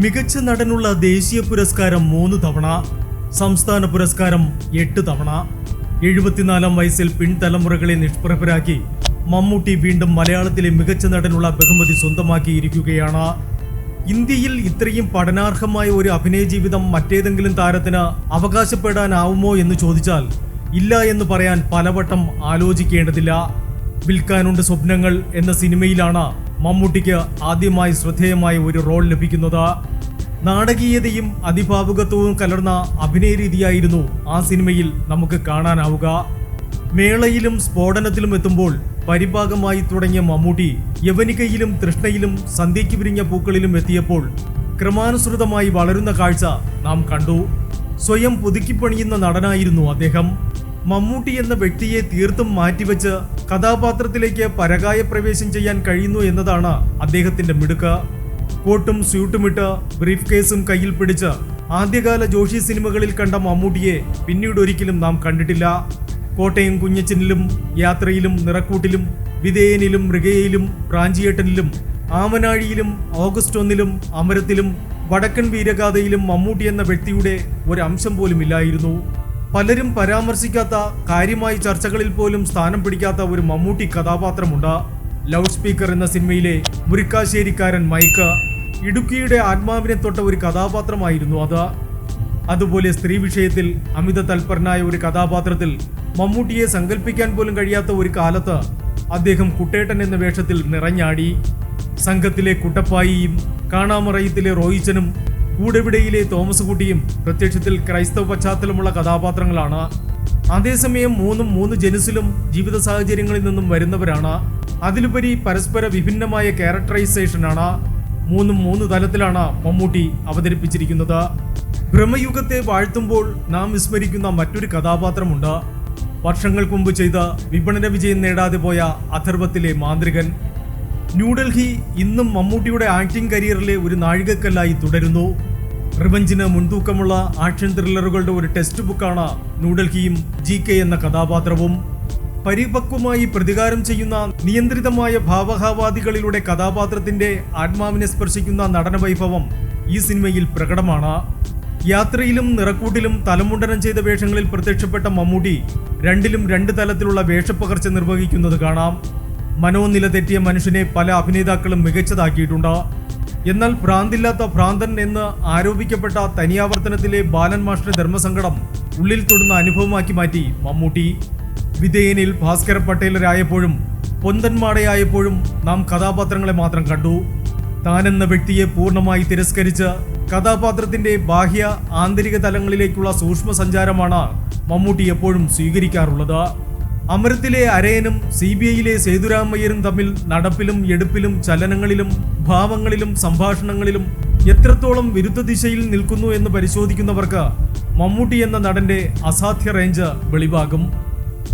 മികച്ച നടനുള്ള ദേശീയ പുരസ്കാരം മൂന്ന് തവണ സംസ്ഥാന പുരസ്കാരം എട്ട് തവണ. എഴുപത്തിനാലാം വയസ്സിൽ പിൻതലമുറകളെ നിഷ്പ്രഭരാക്കി മമ്മൂട്ടി വീണ്ടും മലയാളത്തിലെ മികച്ച നടനുള്ള ബഹുമതി സ്വന്തമാക്കിയിരിക്കുകയാണ്. ഇന്ത്യയിൽ ഇത്രയും പഠനാർഹമായ ഒരു അഭിനയ ജീവിതം മറ്റേതെങ്കിലും താരത്തിന് അവകാശപ്പെടാനാവുമോ എന്ന് ചോദിച്ചാൽ ഇല്ല എന്ന് പറയാൻ പലവട്ടം ആലോചിക്കേണ്ടതില്ല. വിൽക്കാനുണ്ട് സ്വപ്നങ്ങൾ എന്ന സിനിമയിലാണ് മമ്മൂട്ടിക്ക് ആദ്യമായി ശ്രദ്ധേയമായ ഒരു റോൾ ലഭിക്കുന്നത്. നാടകീയതയും അതിഭാവുകത്വവും കലർന്ന അഭിനയ രീതിയായിരുന്നു ആ സിനിമയിൽ നമുക്ക് കാണാനാവുക. മേളയിലും സ്ഫോടനത്തിലും എത്തുമ്പോൾ പരിഭാഗമായി തുടങ്ങിയ മമ്മൂട്ടി യവനികയിലും തൃഷ്ണയിലും സന്ധ്യയ്ക്ക് വിരിഞ്ഞ പൂക്കളിലും എത്തിയപ്പോൾ ക്രമാനുസൃതമായി വളരുന്ന കാഴ്ച നാം കണ്ടു. സ്വയം പുതുക്കിപ്പണിയുന്ന നടനായിരുന്നു അദ്ദേഹം. മമ്മൂട്ടി എന്ന വ്യക്തിയെ തീർത്തും മാറ്റിവെച്ച് കഥാപാത്രത്തിലേക്ക് പരകായ പ്രവേശം ചെയ്യാൻ കഴിയുന്നു എന്നതാണ് അദ്ദേഹത്തിന്റെ മിടുക്ക. കോട്ടും സ്യൂട്ടുമിട്ട് ബ്രീഫ് കേസും കയ്യിൽ പിടിച്ച് ആദ്യകാല ജോഷി സിനിമകളിൽ കണ്ട മമ്മൂട്ടിയെ പിന്നീട് ഒരിക്കലും നാം കണ്ടിട്ടില്ല. കോട്ടയം കുഞ്ഞച്ചനിലും യാത്രയിലും നിറക്കൂട്ടിലും വിധേയനിലും മൃഗയയിലും പ്രാഞ്ചിയേട്ടനിലും ആമനാഴിയിലും ഓഗസ്റ്റ് ഒന്നിലും അമരത്തിലും വടക്കൻ വീരഗാഥയിലും മമ്മൂട്ടി എന്ന വ്യക്തിയുടെ ഒരംശം പോലും ഇല്ലായിരുന്നു. പലരും പരാമർശിക്കാത്ത കാര്യമായി ചർച്ചകളിൽ പോലും സ്ഥാനം പിടിക്കാത്ത ഒരു മമ്മൂട്ടി കഥാപാത്രമുണ്ട്. ലൗഡ് സ്പീക്കർ എന്ന സിനിമയിലെ മുരിക്കാശ്ശേരിക്കാരൻ മൈക്ക് ഇടുക്കിയുടെ ആത്മാവിനെ തൊട്ട ഒരു കഥാപാത്രമായിരുന്നു അത്. അതുപോലെ സ്ത്രീ വിഷയത്തിൽ അമിത തൽപരനായ ഒരു കഥാപാത്രത്തിൽ മമ്മൂട്ടിയെ സങ്കല്പിക്കാൻ പോലും കഴിയാത്ത ഒരു കാലത്ത് അദ്ദേഹം കുട്ടേട്ടൻ എന്ന വേഷത്തിൽ നിറഞ്ഞാടി. സംഘത്തിലെ കുട്ടപ്പായിയും കാണാമറയത്തിലെ റോയിച്ചനും കൂടെവിടയിലെ തോമസ് കുട്ടിയും പ്രത്യക്ഷത്തിൽ ക്രൈസ്തവ പശ്ചാത്തലമുള്ള കഥാപാത്രങ്ങളാണ്. അതേസമയം മൂന്നും മൂന്ന് ജനുസിലും ജീവിത സാഹചര്യങ്ങളിൽ നിന്നും വരുന്നവരാണ്. അതിലുപരി പരസ്പര വിഭിന്നമായ ക്യാരക്ടറൈസേഷനാണ് മൂന്നും മൂന്ന് തലത്തിലാണ് മമ്മൂട്ടി അവതരിപ്പിച്ചിരിക്കുന്നത്. ഭ്രമയുഗത്തെ വാഴ്ത്തുമ്പോൾ നാം വിസ്മരിക്കുന്ന മറ്റൊരു കഥാപാത്രമുണ്ട്. വർഷങ്ങൾക്ക് മുമ്പ് ചെയ്ത വിപണന വിജയം നേടാതെ പോയ അഥർവത്തിലെ മാന്ത്രികൻ. ന്യൂഡൽഹി ഇന്നും മമ്മൂട്ടിയുടെ ആക്ടിംഗ് കരിയറിലെ ഒരു നാഴികക്കല്ലായി തുടരുന്നു. റിവഞ്ചിന് മുൻതൂക്കമുള്ള ആക്ഷൻ ത്രില്ലറുകളുടെ ഒരു ടെക്സ്റ്റ് ബുക്കാണ് ന്യൂഡൽഹിയും ജി കെ എന്ന കഥാപാത്രവും. പരിപക്വമായി പ്രതികാരം ചെയ്യുന്ന നിയന്ത്രിതമായ ഭാവഹാവാദികളിലൂടെ കഥാപാത്രത്തിന്റെ ആത്മാവിനെ സ്പർശിക്കുന്ന നടനവൈഭവം ഈ സിനിമയിൽ പ്രകടമാണ്. യാത്രയിലും നിറക്കൂട്ടിലും തലമുണ്ടനം ചെയ്ത വേഷങ്ങളിൽ പ്രത്യക്ഷപ്പെട്ട മമ്മൂട്ടി രണ്ടിലും രണ്ട് തലത്തിലുള്ള വേഷപ്പകർച്ച നിർവഹിക്കുന്നത് കാണാം. മനോനില തെറ്റിയ മനുഷ്യനെ പല അഭിനേതാക്കളും മികച്ചതാക്കിയിട്ടുണ്ട്. എന്നാൽ ഭ്രാന്തില്ലാത്ത ഭ്രാന്തൻ എന്ന് ആരോപിക്കപ്പെട്ട തനിയാവർത്തനത്തിലെ ബാലൻ മാസ്റ്റർ ധർമ്മസങ്കടം ഉള്ളിൽ തൊടുന്ന അനുഭവമാക്കി മാറ്റി മമ്മൂട്ടി. വിധേയനിൽ ഭാസ്കര പട്ടേലരായപ്പോഴും പൊന്തന്മാടയായപ്പോഴും നാം കഥാപാത്രങ്ങളെ മാത്രം കണ്ടു. താനെന്ന വ്യക്തിയെ പൂർണമായി തിരസ്കരിച്ച് കഥാപാത്രത്തിന്റെ ബാഹ്യ ആന്തരിക തലങ്ങളിലേക്കുള്ള സൂക്ഷ്മ സഞ്ചാരമാണ് മമ്മൂട്ടി എപ്പോഴും സ്വീകരിക്കാറുള്ളത്. അമരത്തിലെ അരയനും സി ബി ഐയിലെ സേതുരാമയ്യരും തമ്മിൽ നടപ്പിലും എടുപ്പിലും ചലനങ്ങളിലും ഭാവങ്ങളിലും സംഭാഷണങ്ങളിലും എത്രത്തോളം വിരുദ്ധ ദിശയിൽ നിൽക്കുന്നു എന്ന് പരിശോധിക്കുന്നവർക്ക് മമ്മൂട്ടി എന്ന നടന്റെ അസാധ്യ റേഞ്ച് വെളിവാകും.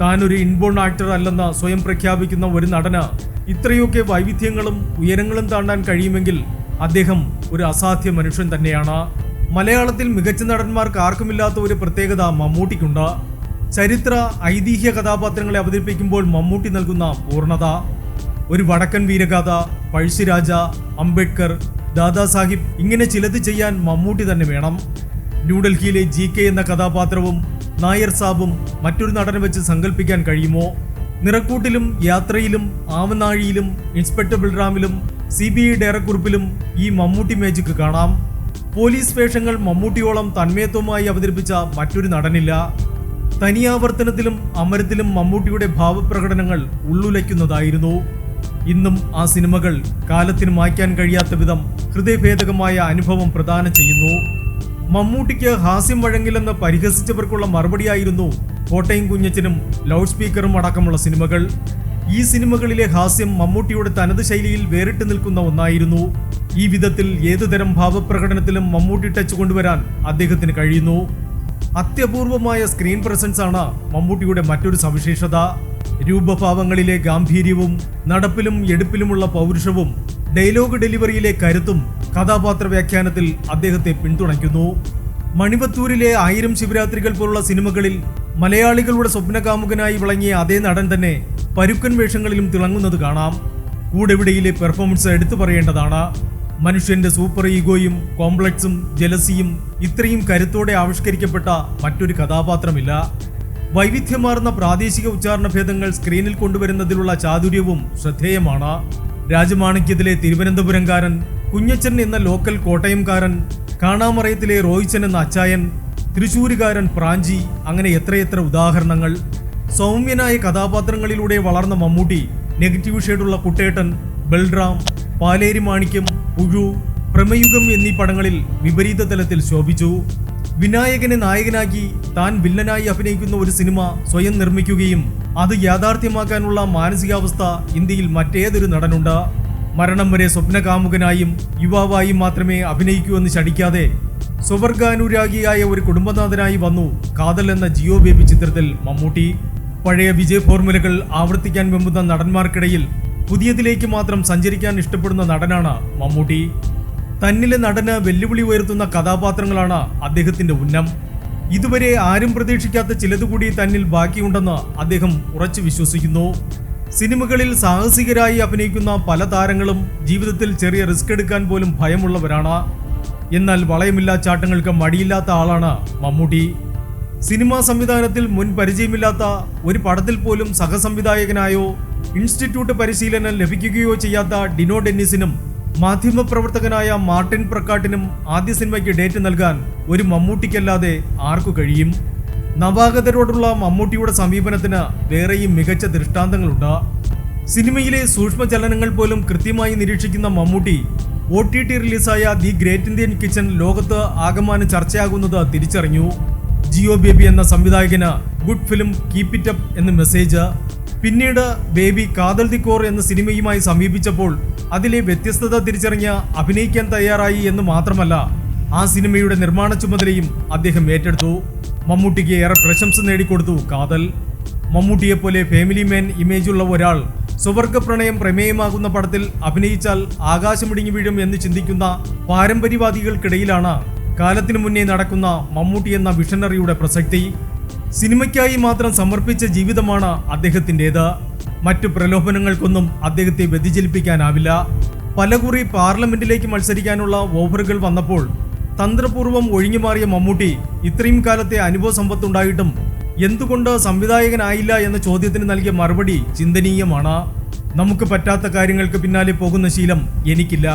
താനൊരു ഇൻബോൺ ആക്ടർ അല്ലെന്ന് സ്വയം പ്രഖ്യാപിക്കുന്ന ഒരു നടന് ഇത്രയൊക്കെ വൈവിധ്യങ്ങളും ഉയരങ്ങളും താണ്ടാൻ കഴിയുമെങ്കിൽ അദ്ദേഹം ഒരു അസാധ്യ മനുഷ്യൻ തന്നെയാണ്. മലയാളത്തിൽ മികച്ച നടന്മാർക്ക് ആർക്കുമില്ലാത്ത ഒരു പ്രത്യേകത മമ്മൂട്ടിക്കുണ്ട്. ചരിത്ര ഐതിഹ്യ കഥാപാത്രങ്ങളെ അവതരിപ്പിക്കുമ്പോൾ മമ്മൂട്ടി നൽകുന്ന പൂർണത ഒരു വടക്കൻ വീരഗാഥ പഴശ്ശിരാജ അംബേദ്കർ ദാദാസാഹിബ് ഇങ്ങനെ ചിലത് ചെയ്യാൻ മമ്മൂട്ടി തന്നെ വേണം. ന്യൂഡൽഹിയിലെ ജി കെ എന്ന കഥാപാത്രവും നായർ സാബും മറ്റൊരു നടനെ വെച്ച് സങ്കല്പിക്കാൻ കഴിയുമോ? നിറക്കൂട്ടിലും യാത്രയിലും ആമനാഴിയിലും ഇൻസ്പെക്ടർ ബൽറാമിലും സി ബി ഐ ഡയറക്കുറിപ്പിലും ഈ മമ്മൂട്ടി മാജിക് കാണാം. പോലീസ് വേഷങ്ങൾ മമ്മൂട്ടിയോളം തന്മയത്വമായി അവതരിപ്പിച്ച മറ്റൊരു നടനില്ല. തനിയാവർത്തനത്തിലും അമരത്തിലും മമ്മൂട്ടിയുടെ ഭാവപ്രകടനങ്ങൾ ഉള്ളുലയ്ക്കുന്നതായിരുന്നു. ഇന്നും ആ സിനിമകൾ കാലത്തിന് മായ്ക്കാൻ കഴിയാത്ത വിധം ഹൃദയഭേദകമായ അനുഭവം പ്രദാനം ചെയ്യുന്നു. മമ്മൂട്ടിക്ക് ഹാസ്യം വഴങ്ങില്ലെന്ന് പരിഹസിച്ചവർക്കുള്ള മറുപടിയായിരുന്നു കോട്ടയം കുഞ്ഞച്ചനും ലൗഡ് സ്പീക്കറും അടക്കമുള്ള സിനിമകൾ. ഈ സിനിമകളിലെ ഹാസ്യം മമ്മൂട്ടിയുടെ തനത് ശൈലിയിൽ വേറിട്ട് നിൽക്കുന്ന ഒന്നായിരുന്നു. ഈ വിധത്തിൽ ഏതുതരം ഭാവപ്രകടനത്തിലും മമ്മൂട്ടി ടച്ച് കൊണ്ടുവരാൻ അദ്ദേഹത്തിന് കഴിയുന്നു. അത്യപൂർവമായ സ്ക്രീൻ പ്രസൻസ് ആണ് മമ്മൂട്ടിയുടെ മറ്റൊരു സവിശേഷത. രൂപഭാവങ്ങളിലെ ഗാംഭീര്യവും നടപ്പിലും എടുപ്പിലുമുള്ള പൗരുഷവും ഡയലോഗ് ഡെലിവറിയിലെ കരുത്തും കഥാപാത്ര വ്യാഖ്യാനത്തിൽ അദ്ദേഹത്തെ പിന്തുണയ്ക്കുന്നു. മണിപത്തൂരിലെ ആയിരം ശിവരാത്രികൾ പോലുള്ള സിനിമകളിൽ മലയാളികളുടെ സ്വപ്നകാമുകനായി വിളങ്ങിയ അതേ നടൻ തന്നെ പരുക്കൻ വേഷങ്ങളിലും തിളങ്ങുന്നത് കാണാം. കൂടെവിടയിലെ പെർഫോമൻസ് എടുത്തു പറയേണ്ടതാണ്. മനുഷ്യന്റെ സൂപ്പർ ഈഗോയും കോംപ്ലക്സും ജലസിയും ഇത്രയും കരുത്തോടെ ആവിഷ്കരിക്കപ്പെട്ട മറ്റൊരു കഥാപാത്രമില്ല. വൈവിധ്യമാർന്ന പ്രാദേശിക ഉച്ചാരണ ഭേദങ്ങൾ സ്ക്രീനിൽ കൊണ്ടുവരുന്നതിലുള്ള ചാതുര്യവും ശ്രദ്ധേയമാണ്. രാജമാണിക്യത്തിലെ തിരുവനന്തപുരംകാരൻ കുഞ്ഞച്ചൻ എന്ന ലോക്കൽ കോട്ടയംകാരൻ കാണാമറയത്തിലെ റോയിച്ചൻ എന്ന അച്ചായൻ തൃശൂരുകാരൻ പ്രാഞ്ചി അങ്ങനെ എത്രയെത്ര ഉദാഹരണങ്ങൾ. സൗമ്യനായ കഥാപാത്രങ്ങളിലൂടെ വളർന്ന മമ്മൂട്ടി നെഗറ്റീവ് ഷെയ്ഡുള്ള കുട്ടേട്ടൻ ബൽറാം പാലേരി മാണിക്യം പുഴു പ്രമയുഗം എന്നീ പടങ്ങളിൽ വിപരീത തലത്തിൽ ശോഭിച്ചു. വിനായകനെ നായകനാക്കി താൻ വില്ലനായി അഭിനയിക്കുന്ന ഒരു സിനിമ സ്വയം നിർമ്മിക്കുകയും അത് യാഥാർത്ഥ്യമാക്കാനുള്ള മാനസികാവസ്ഥ ഇന്ത്യയിൽ മറ്റേതൊരു നടനുണ്ട്. മരണം വരെ സ്വപ്നകാമുകനായും യുവാവായും മാത്രമേ അഭിനയിക്കൂ എന്ന് ശടിക്കാതെ സ്വവർഗാനുരാഗിയായ ഒരു കുടുംബനാഥനായി വന്നു കാതൽ എന്ന ജിയോ ബേബി ചിത്രത്തിൽ മമ്മൂട്ടി. പഴയ വിജയ ഫോർമുലകൾ ആവർത്തിക്കാൻ വെമ്പുന്ന നടന്മാർക്കിടയിൽ പുതിയതിലേക്ക് മാത്രം സഞ്ചരിക്കാൻ ഇഷ്ടപ്പെടുന്ന നടനാണ് മമ്മൂട്ടി. തന്നിലെ നടന് വെല്ലുവിളി ഉയർത്തുന്ന കഥാപാത്രങ്ങളാണ് അദ്ദേഹത്തിന്റെ ഉന്നം. ഇതുവരെ ആരും പ്രതീക്ഷിക്കാത്ത ചിലതുകൂടി തന്നിൽ ബാക്കിയുണ്ടെന്ന് അദ്ദേഹം ഉറച്ചു വിശ്വസിക്കുന്നു. സിനിമകളിൽ സാഹസികരായി അഭിനയിക്കുന്ന പല താരങ്ങളും ജീവിതത്തിൽ ചെറിയ റിസ്ക് എടുക്കാൻ പോലും ഭയമുള്ളവരാണ്. എന്നാൽ വളയമില്ലാ ചാട്ടങ്ങൾക്ക് മടിയില്ലാത്ത ആളാണ് മമ്മൂട്ടി. സിനിമാ സംവിധാനത്തിൽ മുൻ പരിചയമില്ലാത്ത ഒരു പടത്തിൽ പോലും സഹസംവിധായകനായോ ഇൻസ്റ്റിറ്റ്യൂട്ട് പരിശീലനം ലഭിക്കുകയോ ചെയ്യാത്ത ഡിനോ ഡെന്നിസിനും മാധ്യമപ്രവർത്തകനായ മാർട്ടിൻ പ്രക്കാട്ടിനും ആദ്യ സിനിമയ്ക്ക് ഡേറ്റ് നൽകാൻ ഒരു മമ്മൂട്ടിക്കല്ലാതെ ആർക്കു കഴിയും? നവാഗതരോടുള്ള മമ്മൂട്ടിയുടെ സമീപനത്തിന് വേറെയും മികച്ച ദൃഷ്ടാന്തങ്ങളുണ്ട്. സിനിമയിലെ സൂക്ഷ്മചലനങ്ങൾ പോലും കൃത്യമായി നിരീക്ഷിക്കുന്ന മമ്മൂട്ടി ഒ ടി ടി റിലീസായ ദി ഗ്രേറ്റ് ഇന്ത്യൻ കിച്ചൺ ലോകത്ത് ആകമാനം ചർച്ചയാകുന്നത് തിരിച്ചറിഞ്ഞു. ജിയോ ബേബി എന്ന സംവിധായകന് good film keep it up എന്ന മെസ്സേജ്. പിന്നീട് ബേബി കാതൽ ദി കോർ എന്ന സിനിമയുമായി സമീപിച്ചപ്പോൾ അതിലെ വ്യത്യസ്തത തിരിച്ചറിഞ്ഞ് അഭിനയിക്കാൻ തയ്യാറായി എന്ന് മാത്രമല്ല ആ സിനിമയുടെ നിർമ്മാണ ചുമതലയും അദ്ദേഹം ഏറ്റെടുത്തു. മമ്മൂട്ടിക്ക് ഏറെ പ്രശംസ നേടിക്കൊടുത്തു കാതൽ. മമ്മൂട്ടിയെ പോലെ ഫാമിലി മാൻ ഇമേജ് ഉള്ള ഒരാൾ സ്വവർഗ പ്രണയം പ്രമേയമാകുന്ന പടത്തിൽ അഭിനയിച്ചാൽ ആകാശമിടിഞ്ഞു വീഴും എന്ന് ചിന്തിക്കുന്ന പാരമ്പര്യവാദികൾക്കിടയിലാണ് കാലത്തിനു മുന്നേ നടക്കുന്ന മമ്മൂട്ടി എന്ന വിഷണറിയുടെ പ്രസക്തി സിനിമയ്ക്കായി മാത്രം സമർപ്പിച്ച ജീവിതമാണ് അദ്ദേഹത്തിന്റെത്. മറ്റു പ്രലോഭനങ്ങൾക്കൊന്നും അദ്ദേഹത്തെ വ്യതിചലിപ്പിക്കാനാവില്ല. പലകുറി പാർലമെന്റിലേക്ക് മത്സരിക്കാനുള്ള ഓഫറുകൾ വന്നപ്പോൾ തന്ത്രപൂർവം ഒഴിഞ്ഞുമാറിയ മമ്മൂട്ടി ഇത്രയും കാലത്തെ അനുഭവ സമ്പത്തുണ്ടായിട്ടും എന്തുകൊണ്ട് സംവിധായകനായില്ല എന്ന ചോദ്യത്തിന് നൽകിയ മറുപടി ചിന്തനീയമാണ്. നമുക്ക് പറ്റാത്ത കാര്യങ്ങൾക്ക് പിന്നാലെ പോകുന്ന ശീലം എനിക്കില്ല.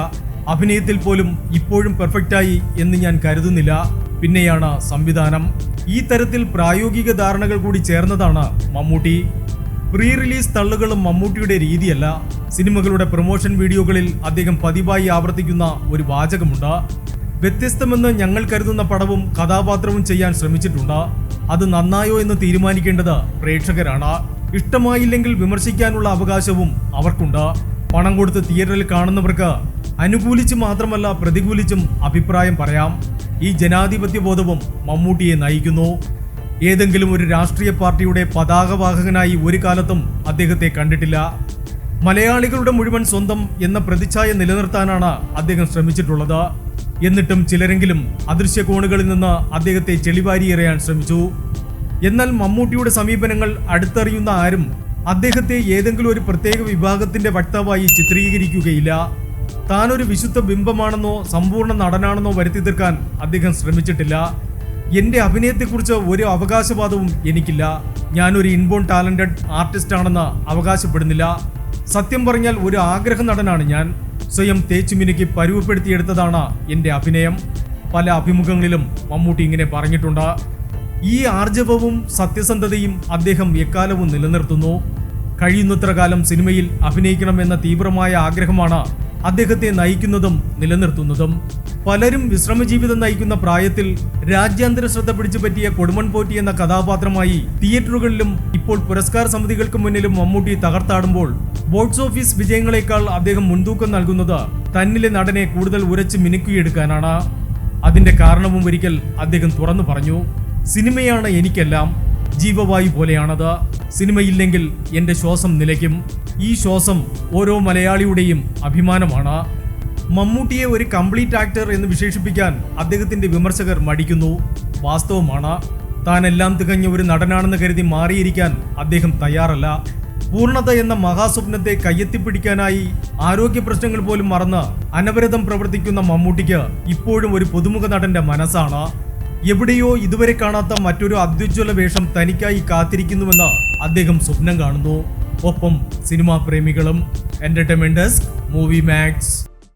അഭിനയത്തിൽ പോലും ഇപ്പോഴും പെർഫെക്റ്റായി എന്ന് ഞാൻ കരുതുന്നില്ല. പിന്നെയാണ് സംവിധാനം. ഈ തരത്തിൽ പ്രായോഗിക ധാരണകൾ കൂടി ചേർന്നതാണ് മമ്മൂട്ടി. പ്രീ റിലീസ് തള്ളുകളും മമ്മൂട്ടിയുടെ രീതിയല്ല. സിനിമകളുടെ പ്രൊമോഷൻ വീഡിയോകളിൽ അദ്ദേഹം പതിവായി ആവർത്തിക്കുന്ന ഒരു വാചകമുണ്ട്. വ്യത്യസ്തമെന്ന് ഞങ്ങൾ കരുതുന്ന പടവും കഥാപാത്രവും ചെയ്യാൻ ശ്രമിച്ചിട്ടുണ്ട്. അത് നന്നായോ എന്ന് തീരുമാനിക്കേണ്ടത് പ്രേക്ഷകരാണ്. ഇഷ്ടമായില്ലെങ്കിൽ വിമർശിക്കാനുള്ള അവകാശവും അവർക്കുണ്ട്. പണം കൊടുത്ത് തിയേറ്ററിൽ കാണുന്നവർക്ക് അനുകൂലിച്ച് മാത്രമല്ല പ്രതികൂലിച്ചും അഭിപ്രായം പറയാം. ഈ ജനാധിപത്യ ബോധവും മമ്മൂട്ടിയെ നയിക്കുന്നു. ഏതെങ്കിലും ഒരു രാഷ്ട്രീയ പാർട്ടിയുടെ പതാകവാഹകനായി ഒരു കാലത്തും അദ്ദേഹത്തെ കണ്ടിട്ടില്ല. മലയാളികളുടെ മുഴുവൻ സ്വന്തം എന്ന പ്രതിച്ഛായ നിലനിർത്താനാണ് അദ്ദേഹം ശ്രമിച്ചിട്ടുള്ളത്. എന്നിട്ടും ചിലരെങ്കിലും അദൃശ്യ കോണുകളിൽ നിന്ന് അദ്ദേഹത്തെ ചെളിവാരിയെറിയാൻ ശ്രമിച്ചു. എന്നാൽ മമ്മൂട്ടിയുടെ സമീപനങ്ങൾ അടുത്തറിയുന്ന ആരും അദ്ദേഹത്തെ ഏതെങ്കിലും ഒരു പ്രത്യേക വിഭാഗത്തിന്റെ വക്താവായി ചിത്രീകരിക്കുകയില്ല. താനൊരു വിശുദ്ധ ബിംബമാണെന്നോ സമ്പൂർണ നടനാണെന്നോ വരുത്തി തീർക്കാൻ അദ്ദേഹം ശ്രമിച്ചിട്ടില്ല. എന്റെ അഭിനയത്തെക്കുറിച്ച് ഒരു അവകാശവാദവും എനിക്കില്ല. ഞാനൊരു ഇൻബോൺ ടാലന്റഡ് ആർട്ടിസ്റ്റ് ആണെന്ന് അവകാശപ്പെടുന്നില്ല. സത്യം പറഞ്ഞാൽ ഒരു ആഗ്രഹ നടനാണ് ഞാൻ. സ്വയം തേച്ചുമിനുക്കി പരുവപ്പെടുത്തിയെടുത്തതാണ് എന്റെ അഭിനയം. പല അഭിമുഖങ്ങളിലും മമ്മൂട്ടി ഇങ്ങനെ പറഞ്ഞിട്ടുണ്ട്. ഈ ആർജവവും സത്യസന്ധതയും അദ്ദേഹം എക്കാലവും നിലനിർത്തുന്നു. കഴിയുന്നത്ര കാലം സിനിമയിൽ അഭിനയിക്കണമെന്ന തീവ്രമായ ആഗ്രഹമാണ് അദ്ദേഹത്തെ നയിക്കുന്നതും നിലനിർത്തുന്നതും. പലരും വിശ്രമജീവിതം നയിക്കുന്ന പ്രായത്തിൽ രാജ്യാന്തര ശ്രദ്ധ പിടിച്ചു പറ്റിയ കൊടുമൺ പോറ്റി എന്ന കഥാപാത്രമായി തിയേറ്ററുകളിലും ഇപ്പോൾ പുരസ്കാര സമിതികൾക്ക് മുന്നിലും മമ്മൂട്ടി തകർത്താടുമ്പോൾ ബോക്സ് ഓഫീസ് വിജയങ്ങളെക്കാൾ അദ്ദേഹം മുൻതൂക്കം നൽകുന്നത് തന്നിലെ നടനെ കൂടുതൽ ഉരച്ച് മിനുക്കിയെടുക്കാനാണ്. അതിന്റെ കാരണവും ഒരിക്കൽ അദ്ദേഹം തുറന്നു പറഞ്ഞു സിനിമയാണ് എനിക്കെല്ലാം ജീവവായു പോലെയാണത്. സിനിമയില്ലെങ്കിൽ എന്റെ ശ്വാസം നിലയ്ക്കും. ഈ ശ്വാസം ഓരോ മലയാളിയുടെയും അഭിമാനമാണ്. മമ്മൂട്ടിയെ ഒരു കംപ്ലീറ്റ് ആക്ടർ എന്ന് വിശേഷിപ്പിക്കാൻ അദ്ദേഹത്തിന്റെ വിമർശകർ മടിക്കുന്നു. വാസ്തവമാണ്. താനെല്ലാം തികഞ്ഞ ഒരു നടനാണെന്ന് കരുതി മാറിയിരിക്കാൻ അദ്ദേഹം തയ്യാറല്ല. പൂർണത എന്ന മഹാസ്വപ്നത്തെ കയ്യെത്തിപ്പിടിക്കാനായി ആരോഗ്യ പ്രശ്നങ്ങൾ പോലും മറന്ന് അനവരതം പ്രവർത്തിക്കുന്ന മമ്മൂട്ടിക്ക് ഇപ്പോഴും ഒരു പുതുമുഖ നടന്റെ മനസ്സാണ്. എവിടെയോ ഇതുവരെ കാണാത്ത മറ്റൊരു അത്യുജ്വല വേഷം തനിക്കായി കാത്തിരിക്കുന്നുവെന്ന് അദ്ദേഹം സ്വപ്നം കാണുന്നു. ഒപ്പം സിനിമാ പ്രേമികളും എന്റർടൈൻമെന്റ് ഡെസ്ക് മൂവി മാക്സ്